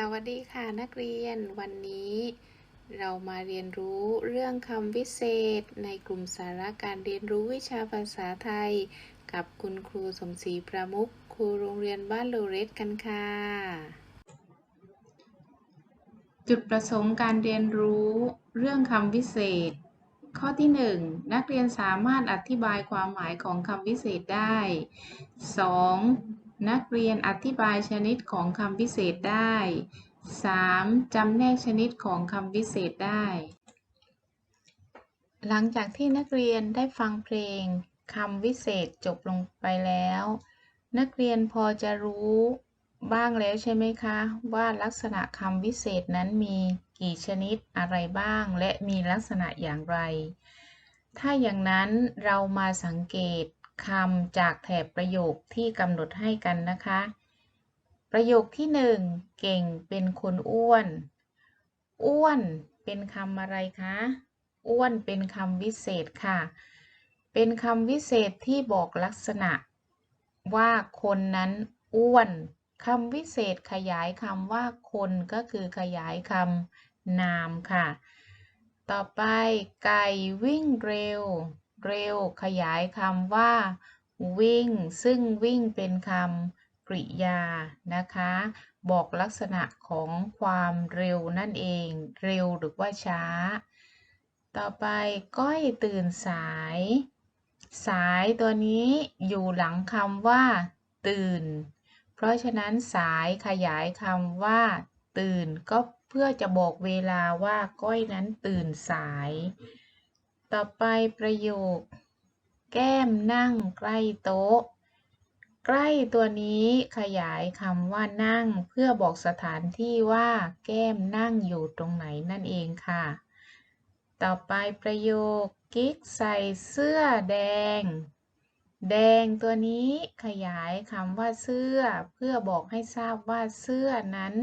สวัสดีค่ะนักเรียนวันนี้ เรามาเรียนรู้เรื่องคำวิเศษ ในกลุ่มสาระการเรียนรู้วิชาภาษาไทย กับคุณครูสมศรีประมุขครูโรงเรียนบ้านโลเรสกันค่ะ จุดประสงค์การเรียนรู้เรื่องคำวิเศษ ข้อที่ 1 นักเรียนสามารถอธิบายความหมายของคำวิเศษได้ 2. นักเรียนอธิบายชนิดของคำวิเศษได้ 3. จำแนกชนิดของคำวิเศษได้ หลังจากที่นักเรียนได้ฟังเพลงคำวิเศษจบลงไปแล้ว นักเรียนพอจะรู้บ้างแล้วใช่ไหมคะ ว่าลักษณะคำวิเศษนั้นมีกี่ชนิดอะไรบ้าง และมีลักษณะอย่างไร ถ้าอย่างนั้นเรามาสังเกต คำจากแถบประโยคที่กำหนดให้กันนะคะ ประโยคที่หนึ่งเก่งเป็นคนอ้วน อ้วนเป็นคำอะไรคะ อ้วนเป็นคำวิเศษค่ะ เป็นคำวิเศษที่บอกลักษณะ ว่าคนนั้นอ้วนคำวิเศษขยายคำว่าคนก็คือขยายคำนามค่ะ ต่อไปไก่วิ่งเร็ว เร็ว ขยายคำว่า วิ่ง ซึ่งวิ่งเป็นคำกริยานะคะ บอกลักษณะของความเร็วนั่นเอง เร็วหรือว่าช้า ต่อไปก้อยตื่นสาย สายตัวนี้อยู่หลังคำว่า ตื่น เพราะฉะนั้นสายขยายคำว่า ตื่นก็เพื่อจะบอกเวลาว่าก้อยนั้นตื่นสาย ต่อไปประโยค แก้มนั่งใกล้โต๊ะ ใกล้ตัวนี้ขยายคำว่านั่ง เพื่อบอกสถานที่ว่าแก้มนั่งอยู่ตรงไหนนั่นเองค่ะ ต่อไปประโยค กิ๊กใส่เสื้อแดง แดงตัวนี้ขยายคำว่าเสื้อ เพื่อบอกให้ทราบว่าเสื้อนั้น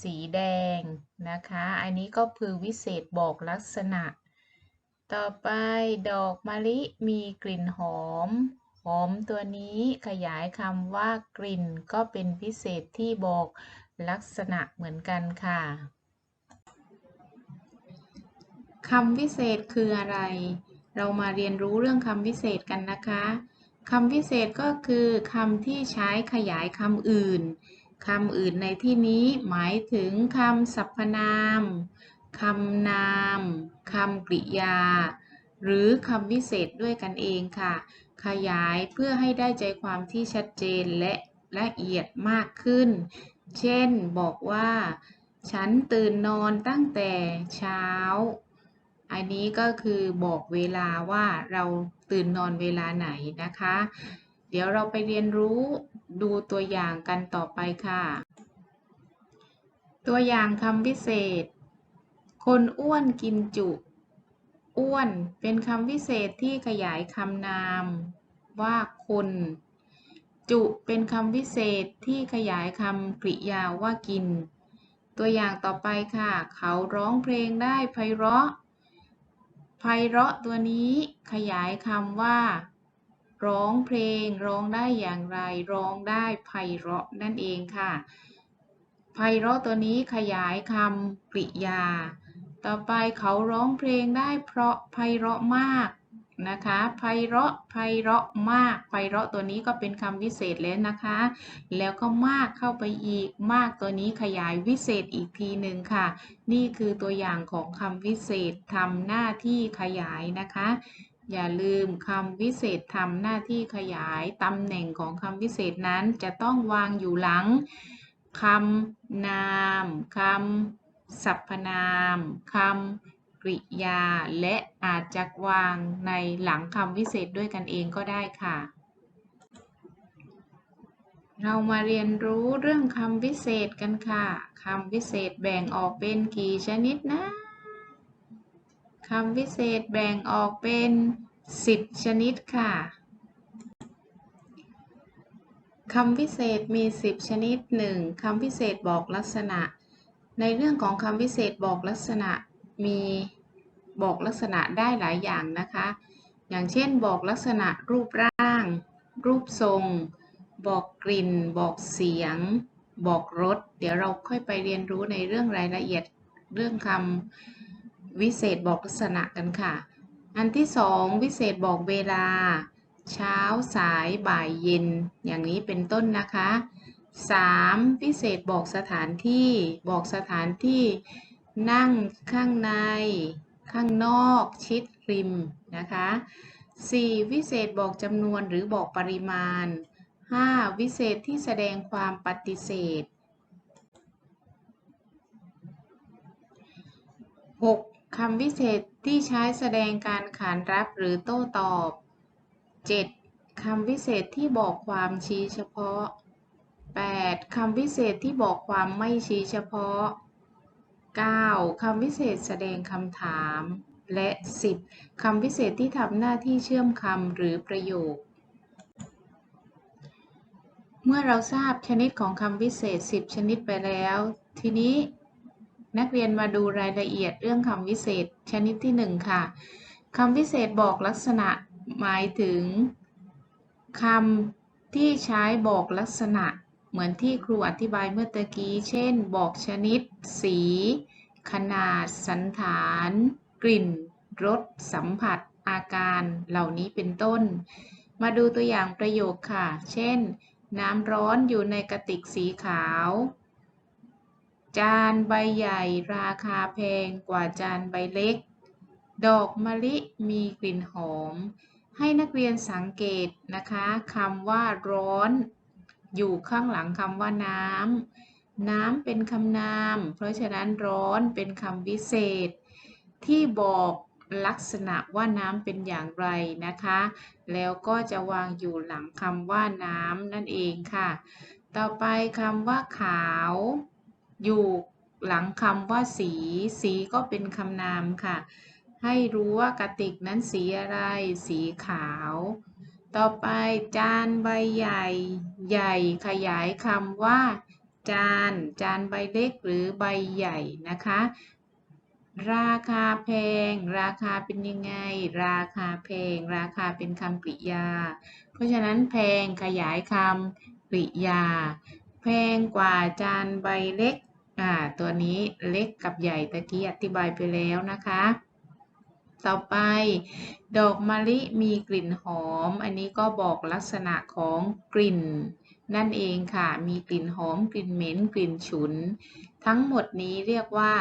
สีแดงนะคะ อันนี้ก็คือวิเศษบอกลักษณะ ต่อไปดอกมะลิมีกลิ่นหอม หอมตัวนี้ขยายคำว่ากลิ่นก็เป็นพิเศษที่บอกลักษณะเหมือนกันค่ะคำวิเศษคืออะไร เรามาเรียนรู้เรื่องคำวิเศษกันนะคะคำวิเศษก็คือคำที่ใช้ขยายคำอื่นคำอื่นในที่นี้หมายถึงคำสรรพนาม คำนามคำกริยา หรือคำวิเศษด้วยกันเองค่ะ ขยายเพื่อให้ได้ใจความที่ชัดเจนและละเอียดมากขึ้น เช่น บอกว่า ฉันตื่นนอนตั้งแต่เช้า อันนี้ก็คือบอกเวลาว่าเราตื่นนอนเวลาไหนนะคะ เดี๋ยวเราไปเรียนรู้ดูตัวอย่างกันต่อไปค่ะ ตัวอย่างคำวิเศษ คนอ้วนกินจุ อ้วนเป็นคำวิเศษที่ขยายคำนามว่าคน จุเป็นคำวิเศษที่ขยายคำกริยาว่ากิน ตัวอย่างต่อไปค่ะ เขาร้องเพลงได้ไพเราะ ไพเราะตัวนี้ขยายคำว่า ร้องเพลง ร้องได้อย่างไร ร้องได้ไพเราะนั่นเองค่ะไพเราะตัวนี้ขยายคำกริยา ต่อไปเขาร้องเพลงได้เพราะไพเราะมากนะคะไพเราะไพเราะมากไพเราะตัวนี้ก็เป็นคำวิเศษแล้วนะคะ แล้วก็มากเข้าไปอีกมากตัวนี้ขยายวิเศษอีกทีหนึ่งค่ะ นี่คือตัวอย่างของคำวิเศษทำหน้าที่ขยายนะคะ อย่าลืมคำวิเศษทำหน้าที่ขยายตำแหน่งของคำวิเศษนั้นจะต้องวางอยู่หลังคำนามคำ สรรพนามคำกริยา และอาจจะวางในหลังคำวิเศษด้วยกันเองก็ได้ค่ะ เรามาเรียนรู้เรื่องคำวิเศษกันค่ะคำวิเศษแบ่งออกเป็นกี่ชนิดนะคำวิเศษแบ่งออกเป็น 10 ชนิดค่ะคำวิเศษมี 10 ชนิด 1. คำวิเศษบอกลักษณะ ในเรื่องของคำวิเศษบอกลักษณะมีบอกลักษณะได้หลายอย่างนะคะ อย่างเช่นบอกลักษณะรูปร่าง รูปทรง บอกกลิ่น บอกเสียง บอกรถเดี๋ยวเราค่อยไปเรียนรู้ในเรื่องรายละเอียดเรื่องคำวิเศษบอกลักษณะกันค่ะ อันที่สองวิเศษบอกเวลา เช้าสายบ่ายเย็น อย่างนี้เป็นต้นนะคะ 3. วิเศษบอกสถานที่บอกสถานที่นั่งข้างใน ข้างนอก ชิดริมนะคะ 4. วิเศษบอกจำนวนหรือบอกปริมาณ 5. วิเศษที่แสดงความปฏิเสธ 6. คำวิเศษที่ใช้แสดงการขานรับหรือโต้ตอบ 7. คำวิเศษที่บอกความชี้เฉพาะ คำวิเศษที่บอกความไม่ชี้เฉพาะ 9. คำวิเศษแสดงคำถาม และ 10. คำวิเศษที่ทำหน้าที่เชื่อมคำหรือประโยค เมื่อเราทราบชนิดของคำวิเศษ 10 ชนิดไปแล้ว ทีนี้นักเรียนมาดูรายละเอียดเรื่องคำวิเศษชนิดที่ 1 ค่ะคำวิเศษบอกลักษณะหมายถึงคำที่ใช้บอกลักษณะ เหมือนที่ครูอธิบายเมื่อตะกี้ เช่น บอกชนิด สี ขนาด สันฐาน กลิ่น รส สัมผัส อาการ เหล่านี้เป็นต้น มาดูตัวอย่างประโยคค่ะ เช่น น้ำร้อนอยู่ในกระติกสีขาว จานใบใหญ่ราคาแพงกว่าจานใบเล็ก ดอกมะลิมีกลิ่นหอมให้นักเรียนสังเกตนะคะคำว่าร้อน อยู่ข้างหลังคำว่าน้ำ น้ำเป็นคำนาม เพราะฉะนั้นร้อนเป็นคำวิเศษ ที่บอกลักษณะว่าน้ำเป็นอย่างไรนะคะ แล้วก็จะวางอยู่หลังคำว่าน้ำนั่นเองค่ะ ต่อไปคำว่าขาว อยู่หลังคำว่าสี สีก็เป็นคำนามค่ะ ให้รู้ว่ากระติกนั้นสีอะไร สีขาว ต่อไปจานใบใหญ่ ใหญ่ขยายคำว่า จาน จานใบเล็กหรือใบใหญ่นะคะ ราคาแพง ราคาเป็นยังไง ราคาแพง ราคาเป็นคำกริยา เพราะฉะนั้นแพงขยายคำกริยา แพงกว่าจานใบเล็กอ่าตัวนี้เล็กกับใหญ่ตะกี้อธิบายไปแล้วนะคะ ต่อไป ดอกมะลิมีกลิ่นหอม อันนี้ก็บอกลักษณะของกลิ่น นั่นเองค่ะ มีกลิ่นหอม กลิ่นเหม็น กลิ่นฉุน ทั้งหมดนี้เรียกว่า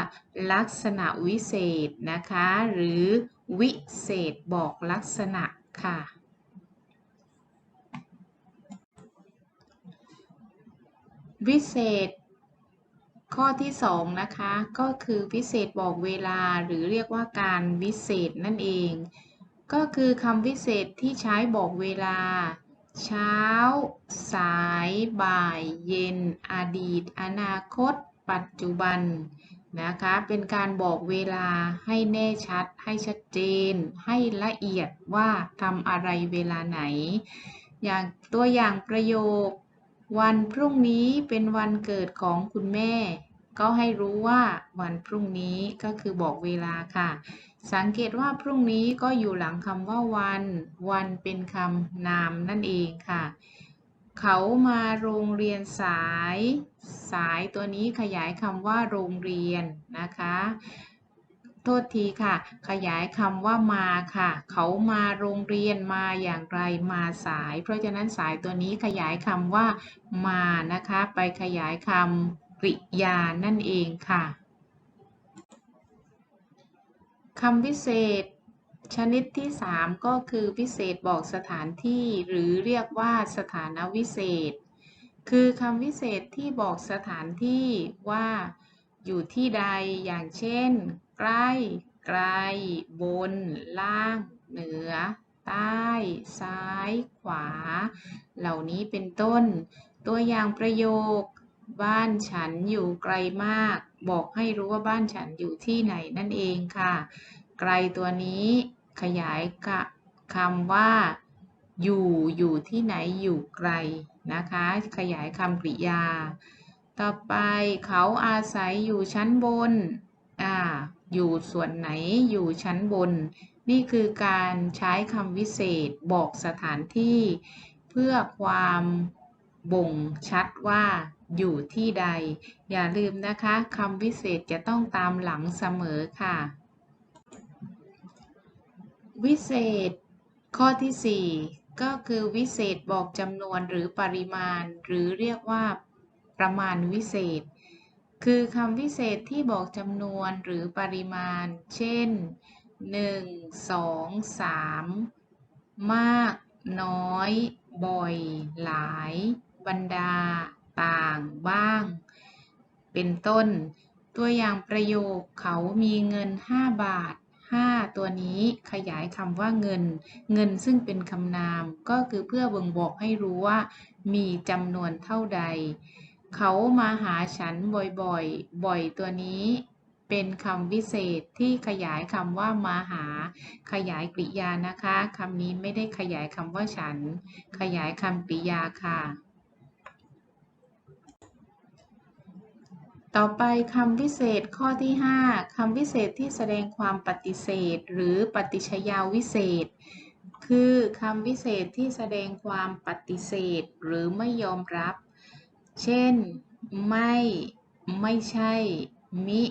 ลักษณะวิเศษนะคะ หรือวิเศษบอกลักษณะค่ะวิเศษ ข้อที่สองนะคะ ก็คือวิเศษบอกเวลาหรือเรียกว่าการวิเศษนั่นเอง ก็คือคำวิเศษที่ใช้บอกเวลา เช้า สาย บ่าย เย็น อดีต อนาคต ปัจจุบันนะคะ เป็นการบอกเวลาให้แน่ชัด ให้ชัดเจน ให้ละเอียดว่าทำอะไรเวลาไหน อย่างตัวอย่างประโยค วันพรุ่งนี้เป็นวันเกิดของคุณแม่ ก็ให้รู้ว่าวันพรุ่งนี้ก็คือบอกเวลาค่ะ สังเกตว่าพรุ่งนี้ก็อยู่หลังคำว่าวัน วันเป็นคำนามนั่นเองค่ะ เขามาโรงเรียนสาย สายตัวนี้ขยายคำว่าโรงเรียนนะคะ โทษทีค่ะ ขยายคำว่ามาค่ะ เขามาโรงเรียนมาอย่างไรมาสาย เพราะฉะนั้นสายตัวนี้ขยายคำว่ามานะคะ ไปขยายคำ กริยานั่นเองค่ะคำวิเศษ ชนิดที่ 3 ก็คือวิเศษบอกสถานที่หรือเรียกว่าสถานวิเศษ คือคำวิเศษที่บอกสถานที่ว่าอยู่ที่ใดอย่างเช่น ใกล้ ไกล บน ล่าง เหนือ ใต้ ซ้าย ขวา เหล่านี้เป็นต้น ตัวอย่างประโยค บ้านฉันอยู่ไกลมาก บอกให้รู้ว่าบ้านฉันอยู่ที่ไหนนั่นเองค่ะ ไกลตัวนี้ขยายคำว่า อยู่อยู่ที่ไหนอยู่ไกลนะคะ ขยายคำกริยา ต่อไปเขาอาศัยอยู่ชั้นบนอ่าอยู่ส่วนไหนอยู่ชั้นบน นี่คือการใช้คำวิเศษบอกสถานที่ เพื่อความ บ่งชัดว่าอยู่ที่ใด อย่าลืมนะคะคำวิเศษจะต้องตามหลังเสมอค่ะ วิเศษ ข้อที่ 4 ก็คือวิเศษบอกจำนวนหรือปริมาณ หรือเรียกว่าประมาณวิเศษ คือคำวิเศษที่บอกจำนวนหรือปริมาณ เช่น 1 2 3 มาก น้อย บ่อย หลาย บรรดา ต่าง บ้าง เป็นต้น ตัวอย่างประโยคเขามีเงิน 5 บาท 5 ตัวนี้ขยายคำว่าเงิน เงินซึ่งเป็นคำนาม ก็คือเพื่อบ่งบอกให้รู้ว่า มีจำนวนเท่าใด เขามาหาฉันบ่อยๆ บ่อยตัวนี้เป็นคำวิเศษที่ขยายคำว่ามาหา ขยายกริยานะคะคำนี้ไม่ได้ขยายคำว่าฉัน ขยายคำกริยาค่ะ ต่อไปคำวิเศษข้อที่ 5 คำวิเศษที่แสดงความปฏิเสธ หรือปฏิชยาวิเศษ คือคำวิเศษที่แสดงความปฏิเสธ หรือไม่ยอมรับ เช่น ไม่ ไม่ใช่ มิ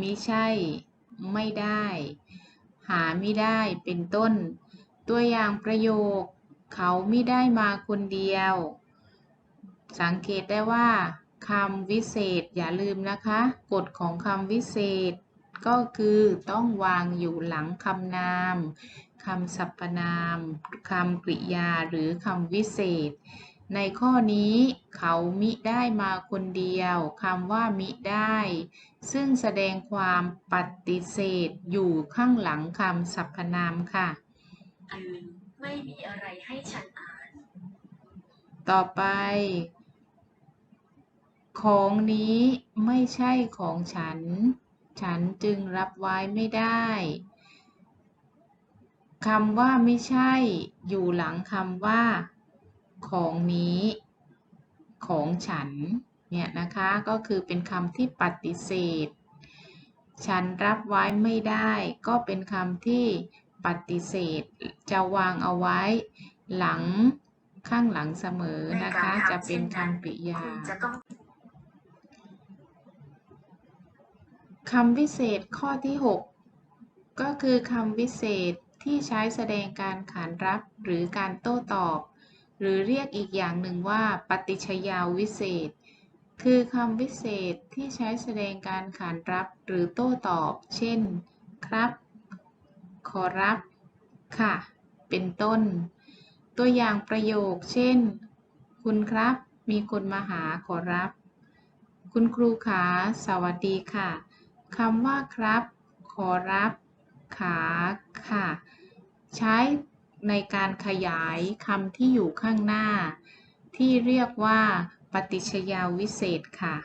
มิใช่ ไม่ได้ หาไม่ได้เป็นต้น ตัวอย่างประโยค เขาไม่ได้มาคนเดียว สังเกตได้ว่า คำวิเศษอย่าลืมนะคะ กฎของคำวิเศษ ก็คือต้องวางอยู่หลังคำนามคำสรรพนามคำกริยาหรือคำวิเศษ ในข้อนี้เขามิได้มาคนเดียวคำว่ามิได้ ซึ่งแสดงความปฏิเสธอยู่ข้างหลังคำสรรพนามค่ะอันนี้ไม่มีอะไรให้ฉันอ่าน ต่อไป ของนี้ไม่ใช่ของฉัน ฉันจึงรับไว้ไม่ได้คำว่าไม่ใช่อยู่หลังคำว่า ของนี้ ของฉัน เนี่ยนะคะก็คือเป็นคำที่ปฏิเสธ ฉันรับไว้ไม่ได้ ก็เป็นคำที่ปฏิเสธ จะวางเอาไว้ หลังข้างหลังเสมอในนะการคะทำจะเป็นเช่นนั้นคำกริยา คำวิเศษข้อที่ 6 ก็คือคำวิเศษที่ใช้แสดงการขานรับหรือการโต้ตอบ หรือเรียกอีกอย่างหนึ่งว่า ปฏิชยาวิเศษ คือคำวิเศษที่ใช้แสดงการขานรับหรือโต้ตอบ เช่น ครับ ขอรับ ค่ะ เป็นต้น ตัวอย่างประโยค เช่น คุณครับ มีคนมาหาขอรับ คุณครูขาสวัสดีค่ะ คำว่าครับ ขอรับ ขาค่ะ ใช้ในการขยายคำที่อยู่ข้างหน้า ที่เรียกว่า ปฏิชยาวิเศษค่ะ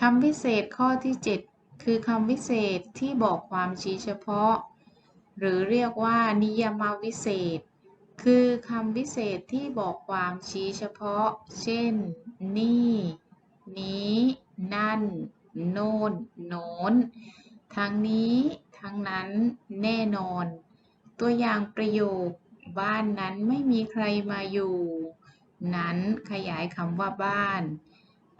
คำวิเศษข้อที่ 7 คือคำวิเศษที่บอกความชี้เฉพาะ หรือเรียกว่า นิยมวิเศษ คือคำวิเศษที่บอกความชี้เฉพาะ เช่น นี่ นี้ นั่น โน่น โน้น ทั้งนี้ ทั้งนั้น แน่นอน ตัวอย่างประโยค บ้านนั้นไม่มีใครมาอยู่ นั้นขยายคำว่าบ้าน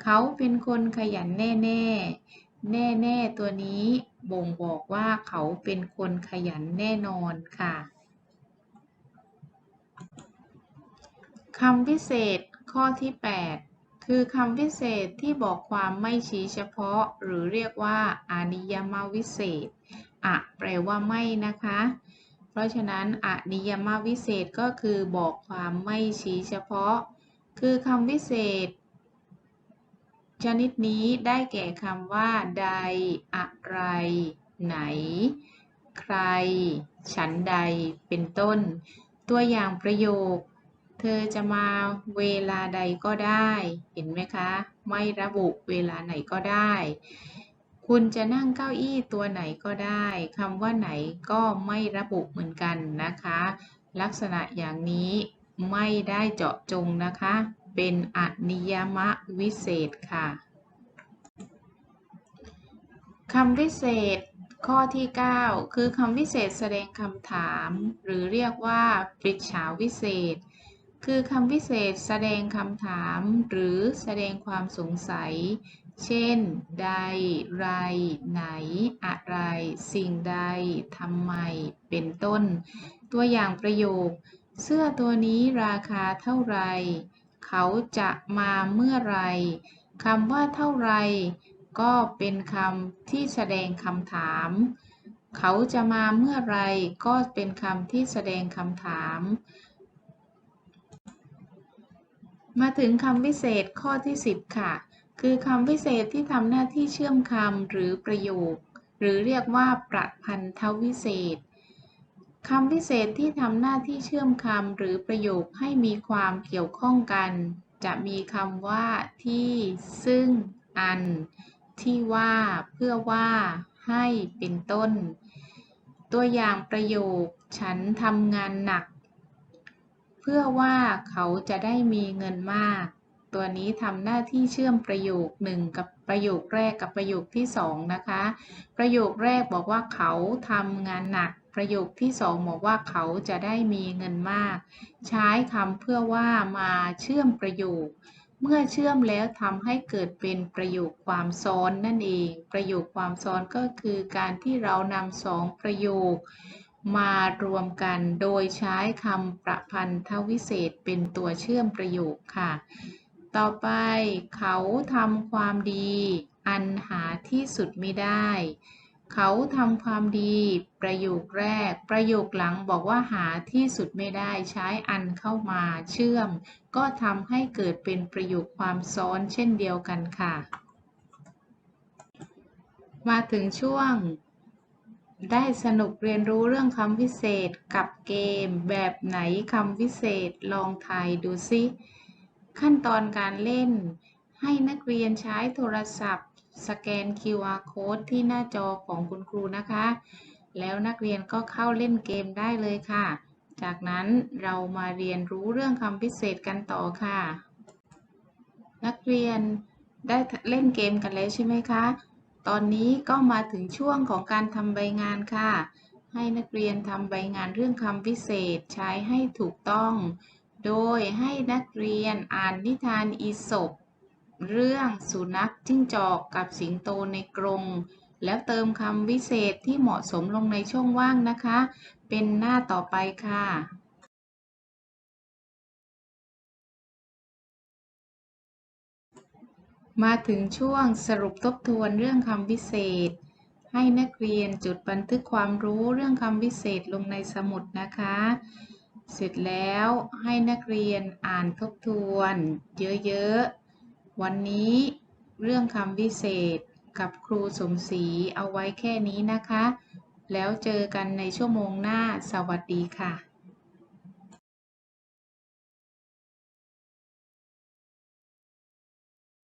เขาเป็นคนขยันแน่แน่แน่แน่ๆตัวนี้บ่งบอกว่าเขาเป็นคนขยันแน่นอนค่ะคำพิเศษข้อที่ 8 คือคำพิเศษที่บอกความไม่ชี้เฉพาะ หรือเรียกว่าอานิยมวิเศษอะแปลว่าไม่นะคะ เพราะฉะนั้นอนิยมวิเศษก็คือบอกความไม่ชี้เฉพาะ คือคำวิเศษ ชนิดนี้ได้แก่คำว่า ใด อะไร ไหน ใคร ฉันใด เป็นต้น ตัวอย่างประโยค เธอจะมาเวลาใดก็ได้ เห็นไหมคะ ไม่ระบุเวลาไหนก็ได้ คุณจะนั่งเก้าอี้ตัวไหนก็ได้คำว่าไหนก็ไม่ระบุเหมือนกันนะคะ ลักษณะอย่างนี้ไม่ได้เจาะจงนะคะ เป็นอนิยมวิเศษค่ะคำวิเศษข้อที่ 9 คือคำวิเศษแสดงคำถาม หรือเรียกว่าปริจฉาวิเศษ คือคำวิเศษแสดงคำถาม หรือแสดงความสงสัย เช่น ใด ไร ไหน อะไร สิ่งใดทำไม เป็นต้น ตัวอย่างประโยค เสื้อตัวนี้ราคาเท่าไร เขาจะมาเมื่อไรคำว่าเท่าไร ก็เป็นคำที่แสดงคำถาม เขาจะมาเมื่อไรก็เป็นคำที่แสดงคำถาม มาถึงคำวิเศษข้อที่ 10 ค่ะ คือคำวิเศษที่ทำหน้าที่เชื่อมคำหรือประโยค หรือเรียกว่าประพันธวิเศษคำวิเศษที่ทำหน้าที่เชื่อมคำหรือประโยคให้มีความเกี่ยวข้องกัน จะมีคำว่าที่ ซึ่ง อัน ที่ว่า เพื่อว่า ให้เป็นต้น ตัวอย่างประโยค ฉันทำงานหนัก เพื่อว่าเขาจะได้มีเงินมาก ตัวนี้ทำหน้าที่เชื่อมประโยคหนึ่งกับประโยคแรกกับประโยคที่สองนะคะ ประโยคแรกบอกว่าเขาทำงานหนัก ประโยคที่สองบอกว่าเขาจะได้มีเงินมาก ใช้คำเพื่อว่ามาเชื่อมประโยคเมื่อเชื่อมแล้วทำให้เกิดเป็นประโยคความซ้อนนั่นเอง ประโยคความซ้อนก็คือการที่เรานำสองประโยค มารวมกันโดยใช้คำประพันธวิเศษเป็นตัวเชื่อมประโยคค่ะ ต่อไปเขาทำความดี อันหาที่สุดไม่ได้ เขาทำความดี ประโยคแรก ประโยคหลังบอกว่าหาที่สุดไม่ได้ใช้อันเข้ามาเชื่อม ก็ทำให้เกิดเป็นประโยคความซ้อนเช่นเดียวกันค่ะ มาถึงช่วง ได้สนุกเรียนรู้เรื่องคำวิเศษกับเกม แบบไหนคำวิเศษลองทายดูสิขั้นตอนการเล่น ให้นักเรียนใช้โทรศัพท์ สแกน QR code ที่หน้าจอของคุณครูนะคะ แล้วนักเรียนก็เข้าเล่นเกมได้เลยค่ะ จากนั้นเรามาเรียนรู้เรื่องคำพิเศษกันต่อค่ะ นักเรียนได้เล่นเกมกันแล้วใช่ไหมคะ ตอนนี้ก็มาถึงช่วงของการทำใบงานค่ะ ให้นักเรียนทำใบงานเรื่องคำพิเศษใช้ให้ถูกต้อง โดยให้นักเรียนอ่านนิทานอีสปเรื่องสุนัขจิ้งจอกกับสิงโตในกรงแล้วเติมคำวิเศษที่เหมาะสมลงในช่องว่างนะคะ เป็นหน้าต่อไปค่ะ มาถึงช่วงสรุปทบทวนเรื่องคำวิเศษ ให้นักเรียนจดบันทึกความรู้เรื่องคำวิเศษลงในสมุดนะคะ เสร็จแล้วให้นักเรียนอ่านทบทวน เยอะๆ วันนี้เรื่องคำวิเศษกับครูสมศรีเอาไว้แค่นี้นะคะ แล้วเจอกันในชั่วโมงหน้า สวัสดีค่ะ